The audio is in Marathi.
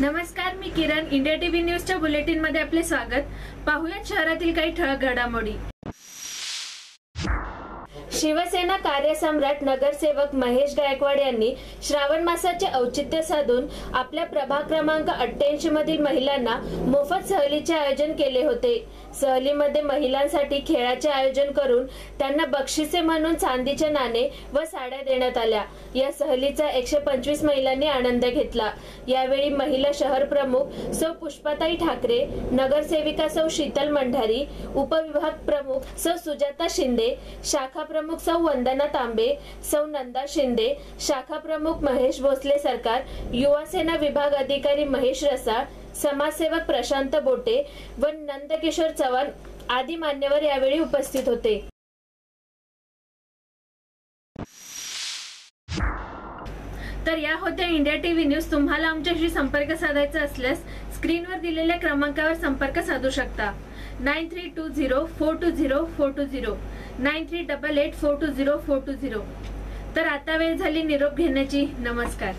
नमस्कार मी किरण. इंडिया टीव्ही न्यूजच्या बुलेटिनमध्ये आपले स्वागत. पाहुयात शहरातील काही ठळक घडामोडी. शिवसेना कार्यसम्राट नगरसेवक महेश गायकवाड यांनी श्रावण मासाचे औचित्य साधून आपल्या प्रभाग क्रमांक अठ्ठ्याऐंशी मधील महिलांना मोफत सहलीचे आयोजन केले होते. सहलीमध्ये महिलांसाठी खेळाचे आयोजन करून त्यांना बक्षिसे म्हणून चांदीचे नाणे व साड्या देण्यात आल्या. या सहलीचा एकशे पंचवीस महिलांनी आनंद घेतला. यावेळी महिला शहर प्रमुख सौ पुष्पाताई ठाकरे नगरसेविका सौ शीतल मंढारी उपविभाग प्रमुख सौ सुजाता शिंदे शाखा प्रमुख सौ वंदना तांबे सौ नंदा शिंदे शाखा प्रमुख महेश भोसले सरकार युवा सेना विभाग अधिकारी महेश रसाळ समाजसेवक प्रशांत बोटे व नंदकिशोर चव्हाण आदी मान्यवर यावेळी उपस्थित होते. तर या होत्या इंडिया टीव्ही न्यूज. तुम्हाला आमच्याशी संपर्क साधायचा असल्यास स्क्रीनवर दिलेल्या क्रमांकावर संपर्क साधू शकता. Nine three two zero four two zero four two zero. Nine three double eight four two zero four two zero. तर आता वेळ झाली निरोप घेण्याची. नमस्कार.